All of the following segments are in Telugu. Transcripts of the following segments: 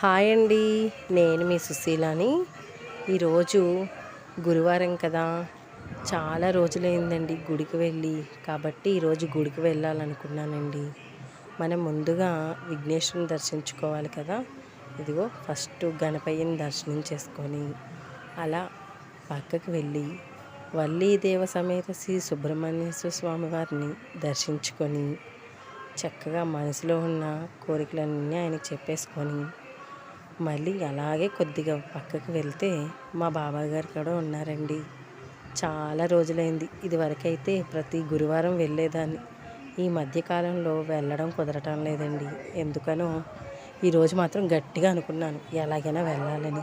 హాయ్ అండి నేను మీ సుశీలాని. ఈరోజు గురువారం కదా చాలా రోజులైందండి గుడికి వెళ్ళి. కాబట్టి ఈరోజు గుడికి వెళ్ళాలనుకున్నానండి. మనం ముందుగా విఘ్నేశ్వరుని దర్శించుకోవాలి కదా. ఇదిగో ఫస్ట్ గణపయ్యని దర్శనం చేసుకొని అలా పక్కకు వెళ్ళి వల్లీ దేవ సమేత శ్రీ సుబ్రహ్మణ్యేశ్వర స్వామి వారిని దర్శించుకొని చక్కగా మనసులో ఉన్న కోరికలన్నీ ఆయనకి చెప్పేసుకొని మళ్ళీ అలాగే కొద్దిగా పక్కకు వెళ్తే మా బాబాయ్ గారు కూడా ఉన్నారండి. చాలా రోజులైంది. ఇదివరకైతే ప్రతి గురువారం వెళ్ళేదాన్ని. ఈ మధ్యకాలంలో వెళ్ళడం కుదరటం లేదండి. ఎందుకనో ఈరోజు మాత్రం గట్టిగా అనుకున్నాను ఎలాగైనా వెళ్ళాలని.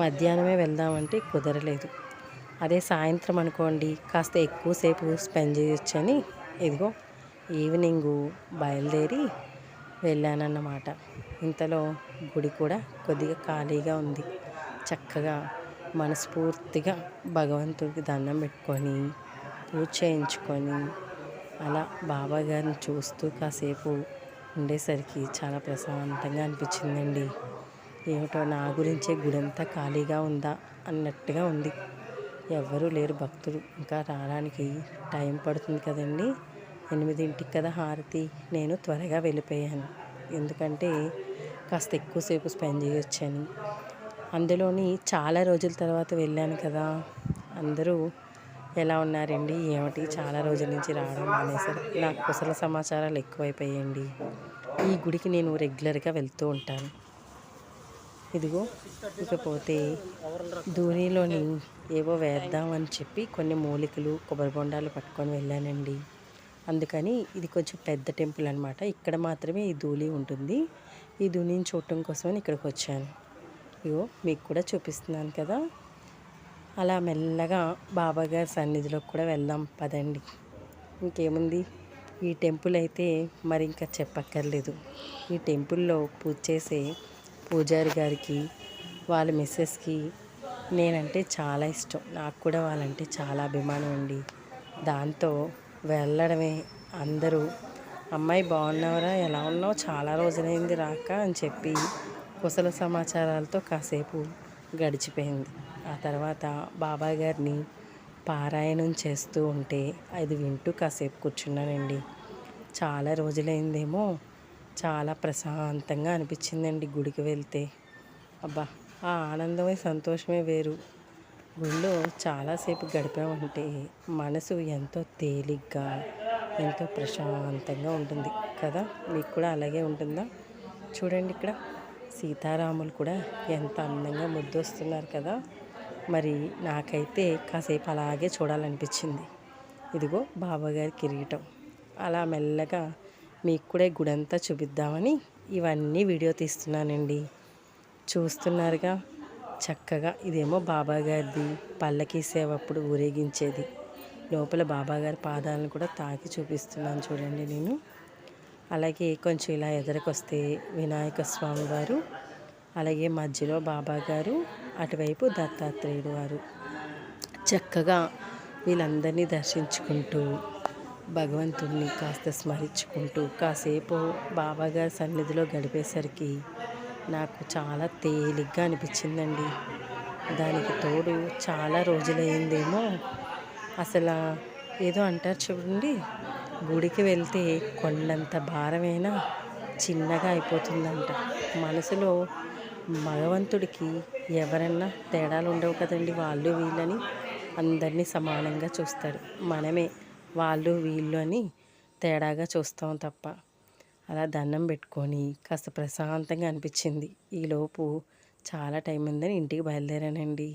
మధ్యాహ్నమే వెళ్దామంటే కుదరలేదు. అదే సాయంత్రం అనుకోండి కాస్త ఎక్కువసేపు స్పెండ్ చేయొచ్చని. ఇదిగో ఈవినింగు బయలుదేరి వెళ్ళానన్నమాట. ఇంతలో గుడి కూడా కొద్దిగా ఖాళీగా ఉంది. చక్కగా మనస్ఫూర్తిగా భగవంతుడికి దండం పెట్టుకొని పూజ చేయించుకొని అలా బాబా గారిని చూస్తూ కాసేపు ఉండేసరికి చాలా ప్రశాంతంగా అనిపించిందండి. ఏమిటో నా గురించే గుడి అంతా ఖాళీగా ఉందా అన్నట్టుగా ఉంది. ఎవ్వరూ లేరు భక్తులు. ఇంకా రావడానికి టైం పడుతుంది కదండి. ఎనిమిదింటికి కదా హారతి. నేను త్వరగా వెళ్ళిపోయాను. ఎందుకంటే కాస్త ఎక్కువసేపు స్పెండ్ చేయొచ్చని. అందులోని చాలా రోజుల తర్వాత వెళ్ళాను కదా. అందరూ ఎలా ఉన్నారండి? ఏమిటి? చాలా రోజుల నుంచి రావడం మానేశారు. నాకు కుశల సమాచారాలు ఎక్కువైపోయాయండి. ఈ గుడికి నేను రెగ్యులర్గా వెళ్తూ ఉంటాను. ఇదిగో ఇకపోతే ధూనిలోని ఏవో వేద్దామని చెప్పి కొన్ని మూలికలు కొబ్బరి బొండాలు పట్టుకొని వెళ్ళానండి. అందుకని ఇది కొంచెం పెద్ద టెంపుల్ అనమాట ఇక్కడ మాత్రమే ఈ ధూళి ఉంటుంది. ఈ ధూళిని చూడటం కోసమని ఇక్కడికి వచ్చాను. ఇగో మీకు కూడా చూపిస్తున్నాను కదా. అలా మెల్లగా బాబాగారి సన్నిధిలోకి కూడా వెళ్దాం పదండి. ఇంకేముంది? ఈ టెంపుల్ అయితే మరి ఇంకా చెప్పక్కర్లేదు. ఈ టెంపుల్లో పూజ చేసే పూజారి గారికి వాళ్ళ మిస్సెస్కి నేనంటే చాలా ఇష్టం. నాకు కూడా వాళ్ళంటే చాలా అభిమానం అండి. దాంతో వెళ్ళడమే. అందరూ అమ్మాయి బాగున్నావరా? ఎలా ఉన్నావు? చాలా రోజులైంది రాక అని చెప్పి కుశల సమాచారాలతో కాసేపు గడిచిపోయింది. ఆ తర్వాత బాబాయ్ గారిని పారాయణం చేస్తూ ఉంటే అది వింటూ కాసేపు కూర్చున్నానండి. చాలా రోజులైందేమో చాలా ప్రశాంతంగా అనిపించిందండి గుడికి వెళ్తే. అబ్బా ఆ ఆనందమే సంతోషమే వేరు. గుళ్ళో చాలాసేపు గడిపామంటే మనసు ఎంతో తేలిగ్గా ఎంతో ప్రశాంతంగా ఉంటుంది కదా? మీకు కూడా అలాగే ఉంటుందా? చూడండి ఇక్కడ. సీతారాములు కూడా ఎంత అందంగా ముద్దొస్తున్నారు కదా? మరి నాకైతే కాసేపు అలాగే చూడాలనిపించింది. ఇదిగో బాబాగారి కిరీటం. అలా మెల్లగా మీకు కూడా గుడంతా చూపిద్దామని ఇవన్నీ వీడియో తీస్తున్నానండి. చూస్తున్నారుగా? చక్కగా ఇదేమో బాబాగారిది పల్లకి సేవ అప్పుడు ఊరేగించేది. లోపల బాబాగారి పాదాలను కూడా తాకి చూపిస్తున్నాను చూడండి నేను. అలాగే కొంచెం ఇలా ఎదురుకొస్తే వినాయక స్వామి వారు అలాగే మధ్యలో బాబాగారు అటువైపు దత్తాత్రేయుడు వారు. చక్కగా వీళ్ళందరినీ దర్శించుకుంటూ భగవంతుడిని కాస్త స్మరించుకుంటూ కాసేపు బాబాగారి సన్నిధిలో గడిపేసరికి నాకు చాలా తేలిగ్గా అనిపించిందండి. దానికి తోడు చాలా రోజులైందేమో అసలు ఏదో అంటారు చూడండి గుడికి వెళ్తే కొండంత భారమైనా చిన్నగా అయిపోతుందంట. మనసులో భగవంతుడికి ఎవరన్నా తేడాలు ఉండవు కదండి వాళ్ళు వీళ్ళని. అందరినీ సమానంగా చూస్తాడు మనమే వాళ్ళు వీళ్ళు అని తేడాగా చూస్తాం తప్ప. అలా దండం పెట్టుకొని కాస్త ప్రశాంతంగా అనిపించింది. ఈలోపు చాలా టైం ఉందని ఇంటికి బయలుదేరానండి.